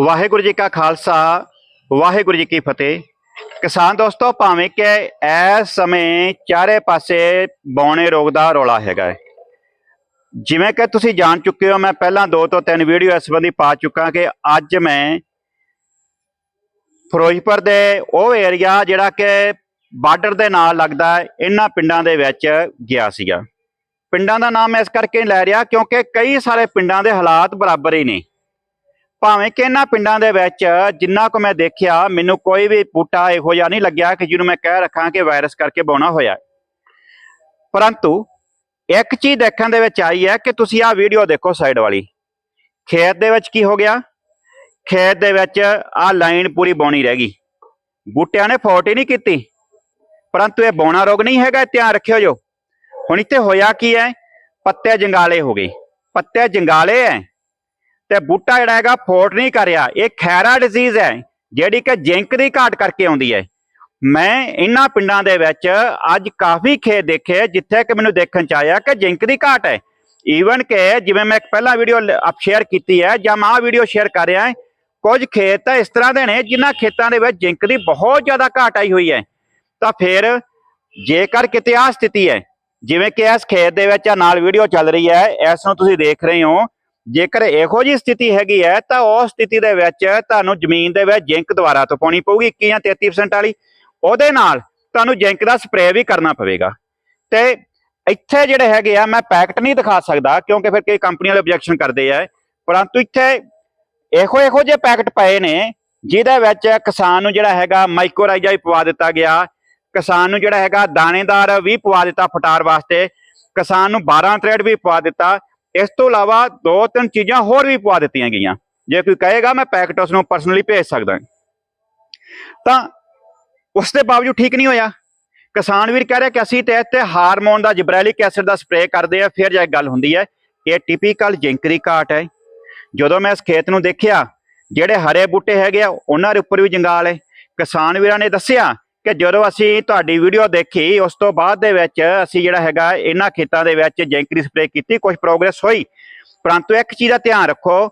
ਵਾਹਿਗੁਰੂ ਜੀ ਕਾ ਖਾਲਸਾ, ਵਾਹਿਗੁਰੂ ਜੀ ਕੀ ਫਤਿਹ। ਕਿਸਾਨ ਦੋਸਤੋ, ਭਾਵੇਂ ਕਿ ਇਸ ਸਮੇਂ ਚਾਰੇ ਪਾਸੇ ਬੌਣੇ ਰੋਗ ਦਾ ਰੋਲਾ ਹੈਗਾ ਹੈ। ਜਿਵੇਂ ਕਿ ਤੁਸੀਂ ਜਾਣ ਚੁੱਕੇ ਹੋ, ਮੈਂ ਪਹਿਲਾਂ ਦੋ ਤੋਂ ਤਿੰਨ ਵੀਡੀਓ ਇਸ ਸੰਬੰਧੀ ਪਾ ਚੁੱਕਾ ਕਿ ਅੱਜ ਮੈਂ ਫਿਰੋਜ਼ਪੁਰ ਦੇ ਉਹ ਏਰੀਆ ਜਿਹੜਾ ਕਿ ਬਾਰਡਰ ਦੇ ਨਾਲ ਲੱਗਦਾ ਇਹਨਾਂ ਪਿੰਡਾਂ ਦੇ ਵਿੱਚ ਗਿਆ ਸੀਗਾ। ਪਿੰਡਾਂ ਦਾ ਨਾਮ ਇਸ ਕਰਕੇ ਲੈ ਰਿਹਾ ਕਿਉਂਕਿ ਕਈ ਸਾਰੇ ਪਿੰਡਾਂ ਦੇ ਹਾਲਾਤ ਬਰਾਬਰ ਹੀ ਨੇ। ਭਾਵੇਂ ਕਿ ਇਹਨਾਂ ਪਿੰਡਾਂ ਦੇ ਵਿੱਚ ਜਿੰਨਾ ਕੁ ਮੈਂ ਦੇਖਿਆ, ਮੈਨੂੰ ਕੋਈ ਵੀ ਬੂਟਾ ਇਹੋ ਜਿਹਾ ਨਹੀਂ ਲੱਗਿਆ ਕਿ ਜਿਹਨੂੰ ਮੈਂ ਕਹਿ ਰੱਖਾਂ ਕਿ ਵਾਇਰਸ ਕਰਕੇ ਬੌਣਾ ਹੋਇਆ ਪਰੰਤੂ ਇੱਕ ਚੀਜ਼ ਦੇਖਣ ਦੇ ਵਿੱਚ ਆਈ ਹੈ ਕਿ ਤੁਸੀਂ ਆਹ ਵੀਡੀਓ ਦੇਖੋ ਸਾਈਡ ਵਾਲੀ। ਖੇਤ ਦੇ ਵਿੱਚ ਕੀ ਹੋ ਗਿਆ? ਖੇਤ ਦੇ ਵਿੱਚ ਆਹ ਲਾਈਨ ਪੂਰੀ ਬੌਣੀ ਰਹਿ ਗਈ। ਬੂਟਿਆਂ ਨੇ ਫੋਟ ਹੀ ਨਹੀਂ ਕੀਤੀ। ਪਰੰਤੂ ਇਹ ਬੌਣਾ ਰੋਗ ਨਹੀਂ ਹੈਗਾ ਧਿਆਨ ਰੱਖਿਓ ਜੋ। ਹੁਣ ਇੱਥੇ ਹੋਇਆ ਕੀ ਹੈ? ਪੱਤੇ ਜੰਗਾਲੇ ਹੋ ਗਏ। ਪੱਤੇ ਜੰਗਾਲੇ ਹੈ। ਤੇ ਬੂਟਾ ਜਿਹੜਾ ਹੈਗਾ ਫੋਟ ਨਹੀਂ ਕਰ ਰਿਹਾ। ਇਹ ਖੈਰਾ ਡਿਜ਼ੀਜ਼ ਹੈ, ਜਿਹੜੀ ਕਿ ਜਿੰਕ ਦੀ ਘਾਟ ਕਰਕੇ ਆਉਂਦੀ ਹੈ। ਮੈਂ ਇਹਨਾਂ ਪਿੰਡਾਂ ਦੇ ਵਿੱਚ ਅੱਜ ਕਾਫੀ ਖੇਤ ਦੇਖੇ ਜਿੱਥੇ ਕਿ ਮੈਨੂੰ ਦੇਖਣ ਚ ਆਇਆ ਕਿ ਜਿੰਕ ਦੀ ਘਾਟ ਹੈ। ਈਵਨ ਕਿ ਜਿਵੇਂ ਮੈਂ ਇੱਕ ਪਹਿਲਾਂ ਵੀਡੀਓ ਆਪ ਸ਼ੇਅਰ ਕੀਤੀ ਹੈ, ਜਾਂ ਮੈਂ ਆਹ ਵੀਡੀਓ ਸ਼ੇਅਰ ਕਰ ਰਿਹਾ ਹਾਂ ਕੁਝ ਖੇਤ ਤਾਂ ਇਸ ਤਰ੍ਹਾਂ ਦੇ ਨੇ, ਜਿਨ੍ਹਾਂ ਖੇਤਾਂ ਦੇ ਵਿੱਚ ਜਿੰਕ ਦੀ ਬਹੁਤ ਜ਼ਿਆਦਾ ਘਾਟ ਆਈ ਹੋਈ ਹੈ। ਤਾਂ ਫਿਰ ਜੇਕਰ ਕਿਤੇ ਆ ਸਥਿਤੀ ਹੈ, ਜਿਵੇਂ ਕਿ ਇਸ ਖੇਤ ਦੇ ਵਿੱਚ ਆ, ਨਾਲ ਵੀਡੀਓ ਚੱਲ ਰਹੀ ਹੈ, ਇਸ ਨੂੰ ਤੁਸੀਂ ਦੇਖ ਰਹੇ ਹੋ ਜੇਕਰ ਇਹੋ ਜੀ ਸਥਿਤੀ ਹੈਗੀ ਹੈ, ਤਾਂ ਉਸ ਸਥਿਤੀ ਦੇ ਵਿੱਚ ਤੁਹਾਨੂੰ ਜ਼ਮੀਨ ਦੇ ਵਿੱਚ ਜਿੰਕ ਦੁਬਾਰਾ ਤੋਂ ਪਾਉਣੀ ਪਊਗੀ 21 ਜਾਂ 33% ਵਾਲੀ। ਉਹਦੇ ਨਾਲ ਤੁਹਾਨੂੰ ਜਿੰਕ ਦਾ ਸਪਰੇਅ ਵੀ ਕਰਨਾ ਪਵੇਗਾ। ਤੇ ਇੱਥੇ ਜਿਹੜੇ ਹੈਗੇ ਆ, ਮੈਂ ਪੈਕਟ ਨਹੀਂ ਦਿਖਾ ਸਕਦਾ, ਕਿਉਂਕਿ ਫਿਰ ਕਈ ਕੰਪਨੀਆਂ ਵਾਲੇ ਆਬਜੈਕਸ਼ਨ ਕਰਦੇ ਆ। ਪਰੰਤੂ ਇੱਥੇ ਇਹੋ ਇਹੋ ਜਿਹੇ ਪੈਕਟ ਪਏ ਨੇ, ਜਿਹਦੇ ਵਿੱਚ ਕਿਸਾਨ ਨੂੰ ਜਿਹੜਾ ਹੈਗਾ ਮਾਈਕੋਰਾਈਜ਼ਾ ਵੀ ਪਵਾ ਦਿੱਤਾ ਗਿਆ। ਕਿਸਾਨ ਨੂੰ ਜਿਹੜਾ ਹੈਗਾ ਦਾਣੇਦਾਰ ਵੀ ਪਵਾ ਦਿੱਤਾ ਫਟਾਰ ਵਾਸਤੇ। ਕਿਸਾਨ ਨੂੰ 12 ਥ੍ਰੈਡ ਵੀ ਪਵਾ ਦਿੱਤਾ। ਇਸ ਤੋਂ ਇਲਾਵਾ ਦੋ ਤਿੰਨ ਚੀਜ਼ਾਂ ਹੋਰ ਵੀ ਪਵਾ ਦਿੱਤੀਆਂ ਗਈਆਂ। ਜੇ ਕੋਈ ਕਹੇਗਾ, ਮੈਂ ਪੈਕਟ ਉਸ ਨੂੰ ਪਰਸਨਲੀ ਭੇਜ ਸਕਦਾ। ਤਾਂ ਉਸ ਦੇ ਬਾਵਜੂਦ ਠੀਕ ਨਹੀਂ ਹੋਇਆ। ਕਿਸਾਨ ਵੀਰ ਕਹਿ ਰਿਹਾ ਕਿ ਅਸੀਂ ਤੇ ਇੱਥੇ ਹਾਰਮੋਨ ਦਾ, ਜਿਬਰੈਲਿਕ ਐਸਿਡ ਦਾ ਸਪਰੇਅ ਕਰਦੇ ਆ, ਫਿਰ ਜਾ ਕੇ ਗੱਲ ਹੁੰਦੀ ਹੈ। ਇਹ ਟਿਪੀਕਲ ਜਿੰਕਰੀ ਕਾਟ ਹੈ। ਜਦੋਂ ਮੈਂ ਇਸ ਖੇਤ ਨੂੰ ਦੇਖਿਆ, ਜਿਹੜੇ ਹਰੇ ਬੂਟੇ ਹੈਗੇ ਆ, ਉਹਨਾਂ ਦੇ ਉੱਪਰ ਵੀ ਜੰਗਾਲ ਹੈ। ਕਿਸਾਨ ਵੀਰਾਂ ਨੇ ਦੱਸਿਆ ਕਿ ਜਦੋਂ ਅਸੀਂ ਤੁਹਾਡੀ ਵੀਡੀਓ ਦੇਖੀ, ਉਸ ਤੋਂ ਬਾਅਦ ਦੇ ਵਿੱਚ ਅਸੀਂ ਜਿਹੜਾ ਹੈਗਾ ਇਹਨਾਂ ਖੇਤਾਂ ਦੇ ਵਿੱਚ ਜੈਂਕਰੀ ਸਪਰੇਅ ਕੀਤੀ ਕੁਝ ਪ੍ਰੋਗਰੈਸ ਹੋਈ। ਪਰੰਤੂ ਇੱਕ ਚੀਜ਼ ਦਾ ਧਿਆਨ ਰੱਖੋ,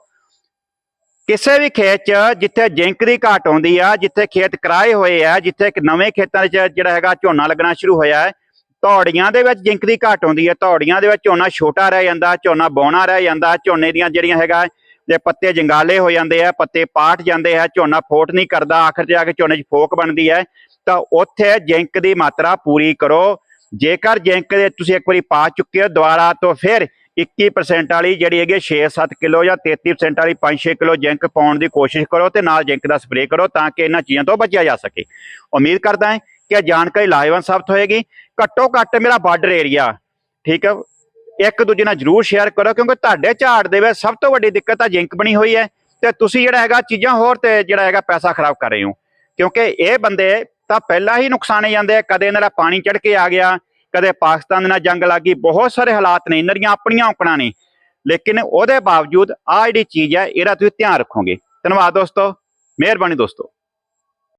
ਕਿਸੇ ਵੀ ਖੇਤ 'ਚ ਜਿੱਥੇ ਜਿੰਕ ਦੀ ਘਾਟ ਆਉਂਦੀ ਆ, ਜਿੱਥੇ ਖੇਤ ਕਰਾਏ ਹੋਏ ਆ, ਜਿੱਥੇ ਇੱਕ ਨਵੇਂ ਖੇਤਾਂ 'ਚ ਜਿਹੜਾ ਹੈਗਾ ਝੋਨਾ ਲੱਗਣਾ ਸ਼ੁਰੂ ਹੋਇਆ ਹੈ ਧੌੜੀਆਂ ਦੇ ਵਿੱਚ ਜਿੰਕ ਦੀ ਘਾਟ ਆਉਂਦੀ ਹੈ ਧੌੜੀਆਂ ਦੇ ਵਿੱਚ ਝੋਨਾ ਛੋਟਾ ਰਹਿ ਜਾਂਦਾ, ਝੋਨਾ ਬੌਣਾ ਰਹਿ ਜਾਂਦਾ, ਝੋਨੇ ਦੀਆਂ ਜਿਹੜੀਆਂ ਹੈਗਾ ਜੇ ਪੱਤੇ ਜੰਗਾਲੇ ਹੋ ਜਾਂਦੇ ਆ, ਪੱਤੇ ਪਾਟ ਜਾਂਦੇ ਆ, ਝੋਨਾ ਫੋਟ ਨਹੀਂ ਕਰਦਾ, ਆਖਰ 'ਚ ਆ ਕੇ ਝੋਨੇ 'ਚ ਫੋਕ ਬਣਦੀ ਹੈ ਤਾਂ ਉੱਥੇ ਜਿੰਕ ਦੀ ਮਾਤਰਾ ਪੂਰੀ ਕਰੋ। ਜੇਕਰ ਜਿੰਕ ਦੇ ਤੁਸੀਂ ਇੱਕ ਵਾਰੀ ਪਾ ਚੁੱਕੇ ਹੋ ਦੁਬਾਰਾ, ਤੋਂ ਫਿਰ 21% ਵਾਲੀ ਜਿਹੜੀ ਹੈਗੀ 6-7 ਕਿਲੋ ਜਾਂ 33% ਵਾਲੀ 5-6 ਕਿਲੋ ਜਿੰਕ ਪਾਉਣ ਦੀ ਕੋਸ਼ਿਸ਼ ਕਰੋ ਤੇ ਨਾਲ ਜਿੰਕ ਦਾ ਸਪਰੇਅ ਕਰੋ ਤਾਂ ਕਿ ਇਹਨਾਂ ਚੀਜ਼ਾਂ ਤੋਂ ਬਚਿਆ ਜਾ ਸਕੇ। ਉਮੀਦ ਕਰਦਾ ਹਾਂ ਕਿ ਇਹ ਜਾਣਕਾਰੀ ਲਾਹੇਵੰਦ ਸਾਬਤ ਹੋਏਗੀ। ਘੱਟੋ ਘੱਟ ਮੇਰਾ ਬਾਰਡਰ ਏਰੀਆ ਠੀਕ ਹੈ ਇੱਕ ਦੂਜੇ ਨਾਲ ਜਰੂਰ ਸ਼ੇਅਰ ਕਰੋ ਕਿਉਂਕਿ ਤੁਹਾਡੇ ਝਾੜ ਦੇ ਵਿੱਚ ਸਭ ਤੋਂ ਵੱਡੀ ਦਿੱਕਤ ਆ ਜਿੰਕ ਬਣੀ ਹੋਈ ਹੈ ਤੇ ਤੁਸੀਂ ਜਿਹੜਾ ਹੈਗਾ ਚੀਜ਼ਾਂ ਹੋਰ ਤੇ ਜਿਹੜਾ ਹੈਗਾ ਪੈਸਾ ਖਰਾਬ ਕਰ ਰਹੇ ਹੋ। ਕਿਉਂਕਿ ਇਹ ਬੰਦੇ ਤਾਂ ਪਹਿਲਾਂ ਹੀ ਨੁਕਸਾਨੇ ਜਾਂਦੇ ਆ, ਕਦੇ ਇਹਨਾਂ ਦਾ ਪਾਣੀ ਚੜ ਕੇ ਆ ਗਿਆ, ਕਦੇ ਪਾਕਿਸਤਾਨ ਦੇ ਨਾਲ ਜੰਗ ਲੱਗ ਗਈ, ਬਹੁਤ ਸਾਰੇ ਹਾਲਾਤ ਨੇ, ਇਹਨਾਂ ਦੀਆਂ ਆਪਣੀਆਂ ਔਕੜਾਂ ਨੇ। ਲੇਕਿਨ ਉਹਦੇ ਬਾਵਜੂਦ ਆ ਜਿਹੜੀ ਚੀਜ਼ ਹੈ, ਇਹਦਾ ਤੁਸੀਂ ਧਿਆਨ ਰੱਖੋਗੇ। ਧੰਨਵਾਦ ਦੋਸਤੋ, ਮਿਹਰਬਾਨੀ ਦੋਸਤੋ।